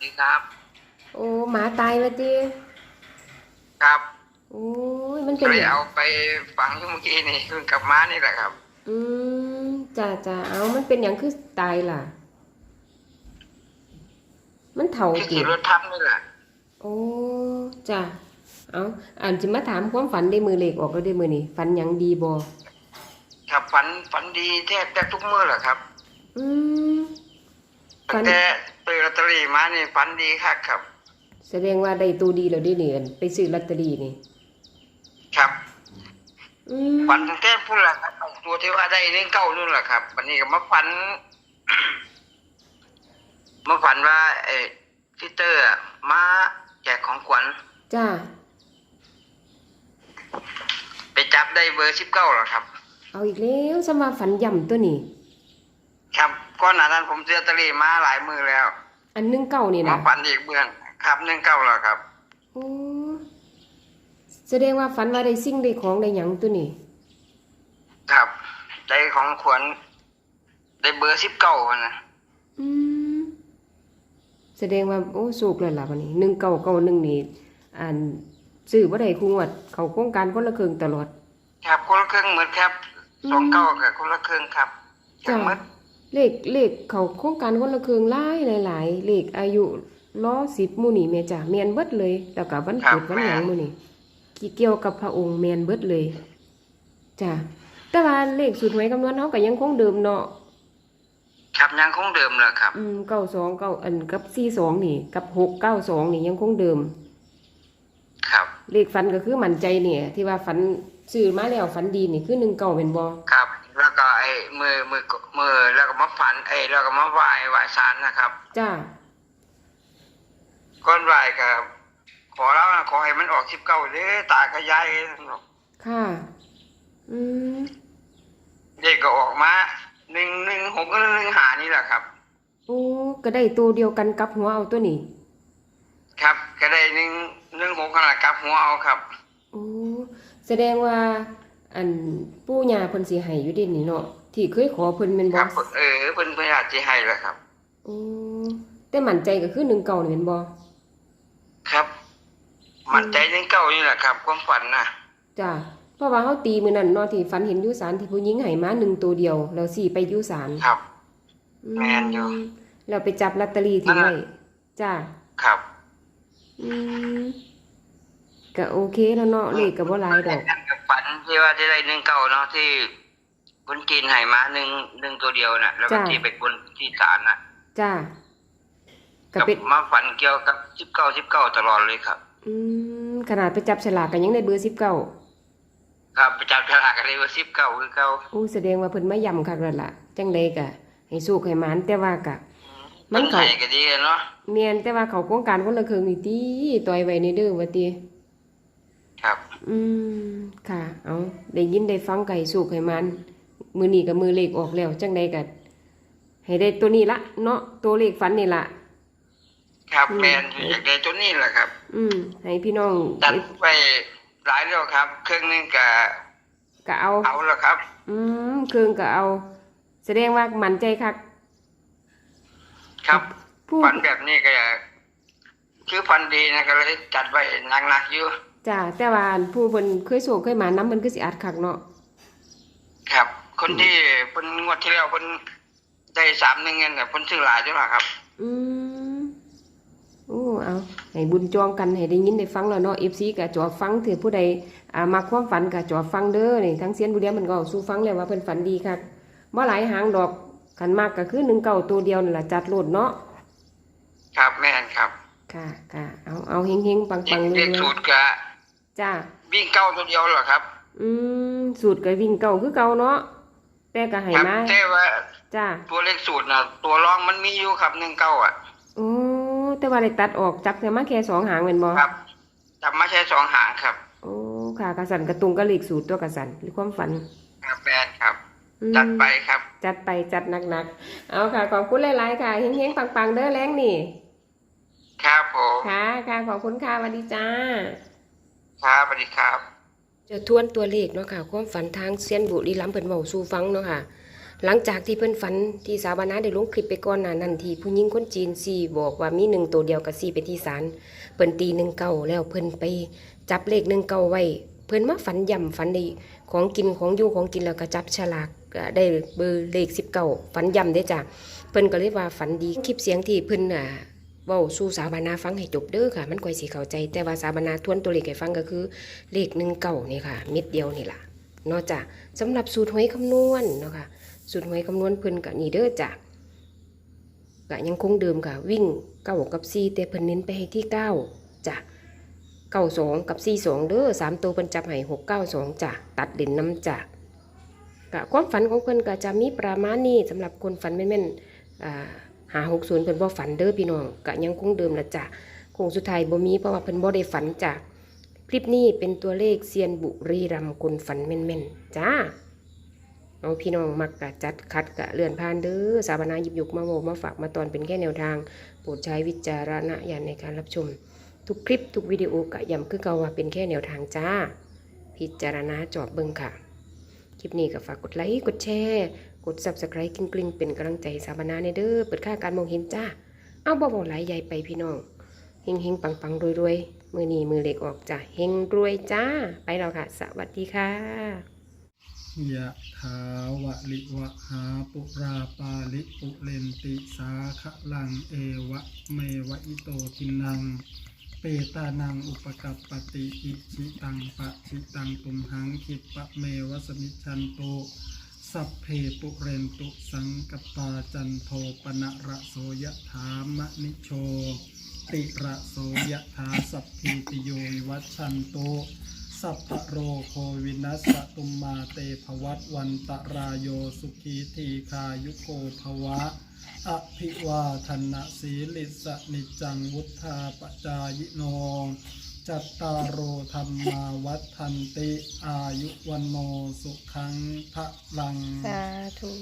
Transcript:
ดีครับ โอ้หมาตายมาติครับโอ้ยมันก็เป็นเลยหยังเอาไปฝังเมื่อกี้นี่เพิ่งกลับมานี่แหละครับ อืมจ้าจ้าเอามันเป็นหยังคือตายล่ะ มันเฒ่าที่ติขี่รถทับนี่แหละโอ้จ้าเอาอ่านสิมาถามความฝันได้มือเล็กออกแล้วได้มือนี่ฝันหยังดีบ่ครับฝันฝันดีแทบจะทุกมื้อแหละครับ อืมฝั ตั้นงแต่ซื้อลอตเตอรี่มานี่ฝันดีครับครับ แสดงว่าได้ตัวดีแล้วได้เนียนไปซื้อลอตเตอรี่นี่ครับอืมฝันตั้งแต่พุ่นละครับตัวที่ว่าได้เรื่องเก้านู่นแหละครับวันนี้ก็มาฝัน มาฝันว่าเออซิสเตอร์อะมาแจกของขวัญจ้าไปจับได้เบอร์สิบเก้าหรอครับ เอาอีกแล้วสมาฝันย่ำตัวนี้ ครับ ก่อนหน้านั้นผมซื้อลอตเตอรี่มาหลายมือแล้ว อันหนึงเก้านี่มานะฝันอีกเบือนครับหนึ่งเก้าแล้วครับ โอ้แสดงว่าฝันว่าได้สิ่งได้ของได้หยังตัวนี้ครับ ได้ของขวัญได้เบอร์สิบเก้านะอืมแสดงว่าโอ้สุกแล้วล่ะวันนี้หนึ่งเก้าเก้าหนึ่งนี่อ่านซื้อบ่ได้คู่งวด เขาโครงการคนละครึ่งตลอด ครับคนละครึ่งเหมือนครับอืมสองเก้ากับคนละครึ่งครับจ้ะจังหมัด เลขเลขเขาโครงการคนละครึ่งหลายหลายๆเลขอายุล้อสิบมู่นี่แม่จ้ะแม่นเบิดเลยแล้วก็วันเกิดวันหยังมู่นี่เกี่ยวกับพระองค์แม่นเบิดเลยจ้ะแต่ว่าเลขสูตรหวยคำนวณเฮาก็ยังคงเดิมเนาะครับยังคงเดิมเลยครับ อืมเก้าสองเก้าอันกับสี่สองนี่ กับหกเก้าสองนี่ยังคงเดิม ครับ เลขฝันก็คือมั่นใจเนี่ย ที่ว่าฝันซื้อมาแล้วฝันดีนี่คือหนึ่งเก้าเป็นบอครับแล้วก็ไอ้ มือมือมือแล้วก็มาฝันไอ้แล้วก็มาไหว้ไหว้ศาลนะครับจ้าก้อนไหว้ครับขอแล้วนะขอให้มันออกสิบเก้าเด้อตากระยายค่ะ อืมเด็กก็ออกมาหนึ่งหนึ่งหกก็หนึ่งหานี่แหละครับ โอ้ก็ได้ตัวเดียวกันกับหัวเอาตัวนี้ ครับก็ได้หนึ่งหนึ่งหกขนาดกลับหัวเอาครับโอ้แสดงว่าอันปู่ย่าเพิ่นสิให้อยู่เดินี่เนาะ ที่เคยขอเพิ่นแม่นคบ่รับ เออเพิ่นเพิ่นอยากจะให้แหละครับโอ้แต่มั่นใจก็คือหนึ่งเก้านี่แม่นบ่ครับ มันใจหนึ่งเก้านี่แหละครับ ความฝันนะจ้าเพราะว่าเฮาตีมื้อนั้นเนาะที่ฝันเห็นอยู่ศาลที่ผู้หญิงให้มาหนึ่งตัวเดียว แล้วสี่ไปอยู่ศาลครับอืแม่นอยู่แล้วไปจับลอตเตอรี่ที่นั่นไว้น่ะ จ้าครับ อืมก็โอเคแล้วเนาะเลขก็บ่หลายดอกฝันที่ว่าที่ได้หนึ่งเก้าเนาะที่ คนจีนให้มาหนึ่งหนึ่งตัวเดียวน่ะ แล้วก็จ้ะ ที่ไปบนที่ศาลน่ะจ้าก็กับเป็นมาฝันเกี่ยวกับสิบเก้าสิบเก้าตลอดเลยครับ อืมขนาดไปจับฉลากกันยังได้เบอร์19ครับประจับฉลากกันเลยว่าสิบเก้าคือเก้าอู้แสดงว่าเพิ่นมาย่ำคักแล้วล่ะ จังไดก็ให้สู้ให้หมานแต่ว่าก็มันไข่เขาก็ดีเนาะแม่นแต่ว่าเขาโครงการคนละครึ่งนี่ติต่อยไว้ในเด้อว่าติ ครับ อืม ค่ะ เอาได้ยินได้ฟังก็ให้สู้ให้หมาน มื้อนี้ก็มือเลขออกแล้วจังไดก็ให้ได้ตัวนี้ละเนาะตัวเลขฝันนี่ละครับอืมแมนอยากได้ตัวนี้แหละครับ อืมให้พี่น้องจัดไปหลายแล้วครับ เครื่องหนึงก็ก็เอาเอาแล้วครับ อืมเครื่องก็เอา แสดงว่ามั่นใจคักครับผู้ฝันแบบนี้ก็คือฝันดีนะก็เลยจัดไว้หนักๆอยู่จ้าแต่ว่าผู้เพิ่นเคยโศกเคยมาน้ำมันคือสิอัดคักเนาะครับ คนที่เพิ่นงวดที่แล้วเพิ่นได้สามหนึ่งเงินแต่เพิ่นซื้อหลายจังหวะครับ อืมโอ้เอาให้บุญจองกันให้ได้ยินได้ฟังแล้วเนาะ FC ก็จอฟังถือผู้ใดอ่ามักความฝันก็จอฟังเด้อนี่ทั้งเสียนบุเรียมันก็เอาสู่ฟังแล้วว่าเพิ่นฝันดีคักบ่หลายหางดอกคันมากก็คือ1เก่าตัวเดียวนั่นล่ะจัดโลดเนาะครับแม่นครับ ค่ะค่ะเอาเอาเฮงๆปังๆเลเรียยกสูตรก็จ้าวิ่งเก้าตัวเดียวเหรอครับ อืมสูตรก็วิ่งเก่าคือเก่าเนาะ แต่ก็ให้ครับมาแต่ว่าจ้าตัวเลขสูตรนะตัวรองมันมีอยู่ครับหนึ่งเก้าอะ โอ้แต่ว่าได้ตัดออกจับแต่มาแค่สองหางแม่นบ่ครับจับมาใช้สองหางครับ โอ้ค่ะกระสันกระตุงกระหลีกสูตรตัวกระสันหรือความฝันครับแม่นครับ อืมจัดไปครับ จัดไปจัดหนักๆ เอาค่ะ ขอบคุณหลายๆค่ะเฮงๆปังๆ เด้อแรงนี่ ครับผม ค่ะค่ะขอบคุณค่ะสวัสดีจ้า ครับสวัสดีครับ จะทวนตัวเลขเนาะค่ะ ความฝันทางเซียนบุรีรัมเพิ่นเว้าสู่ฟังเนาะค่ะ หลังจากที่เพิ่นฝันที่สาวนาได้ลงคลิปไปก่อนหน้านั้นที่ผู้หญิงคนจีนสี่บอกว่ามีหนึ่งตัวเดียวกับสี่ไปที่ศาลเพิ่นตีหนึ่งเก้าแล้วเพิ่นไปจับเลขหนึ่งเก้าไว้ เพิ่นมาฝันย่ำฝันได้ของกินของอยู่ของกินแล้วก็จับฉลากได้เบอร์เลขสิบเก้าฝันย่ำได้จ้ะเพิ่นก็เลยว่าฝันดีคลิปเสียงที่เพิ่นอ่า เว้าสู่สาวนาฟังให้จบเด้อค่ะ มันค่อยสิเข้าใจ แต่ว่าสาวนาทวนตัวเลขให้ฟังก็คือ เลขหนึ่งเก้านี่ค่ะ เม็ดเดียวนี่ล่ะเนาะจ้ะสำหรับสูตรหวยคำนวณเนาะค่ะ สูตรหวยคำนวณเพิ่นกับนี่เด้อจ้ะก็ยังคงเดิมค่ะ วิ่งเก้ากับสี่แต่เพิ่นเน้นไปให้ที่เก้าจ้ะเก้าสองกับสี่สองเด้อสามตัวเพิ่นจับให้หกเก้าสองจ้ะตัดเด่นน้ำจ้ะกะความฝันของเพิ่นก็จะมีประมาณนี้สำหรับคนฝันแม่นๆอ่า หาหกศูนย์เพิ่นบ่ฝันเด้อพี่น้องก็ยังคงเดิมละจ้ะคงสุดท้ายบ่มีเพราะว่าเพิ่นบ่ได้ฝันจ้ะคลิปนี้เป็นตัวเลขเซียนบุรีรัมคนฝันแม่นๆจ้าเอาพี่น้องมักกะจัดคัดกะเลื่อนผ่านเด้อสาบนาหยิบยกมาโมมาฝากมาตอนเป็นแค่แนวทางโปรดใช้วิจารณญาณในการรับชม ทุกคลิปทุกวิดีโอกะย้ำคือเก่าว่าเป็นแค่แนวทางจ้า พิจารณาจอบเบิ่งค่ะ คลิปนี้ก็ฝากกดไลค์กดแชร์ ด subscribe กริ๊งๆเป็นกำลังใจสาบนาในเด้อเปิดค่าการมองเห็นจ้า เอาบ่บ่หลายใหญ่ไปพี่น้องเฮงเฮงปังปังรวยรวยมือนีมือเล็กออกจ้าเฮงรวยจ้า ไปแล้วค่ะ สวัสดีค่ะยะถาวะลิวะหาปุราปาลิปุเรนติสาคะลังเอวะเมวะอิโตทินังเปตานังอุปกัปปติอิชิตังปะชิตังตุมหังคิปะเมวะสมิจฉันโต สัพเพปุเรนตุสังกปาจันโทปนะระโสยะถามะนิโชติระโสยะถาสัพพิติโยวิวัชันโตสัพพโรโควินัสตุมมาเตภวัตวันตรายโยสุขีทีคายุโกภวะ อภิวาทนะสีลิสนิจังวุธาปจายโน จัตตารโอธรรมาวัฒนติ อายุวันโนสุขังพระลัง สาธุ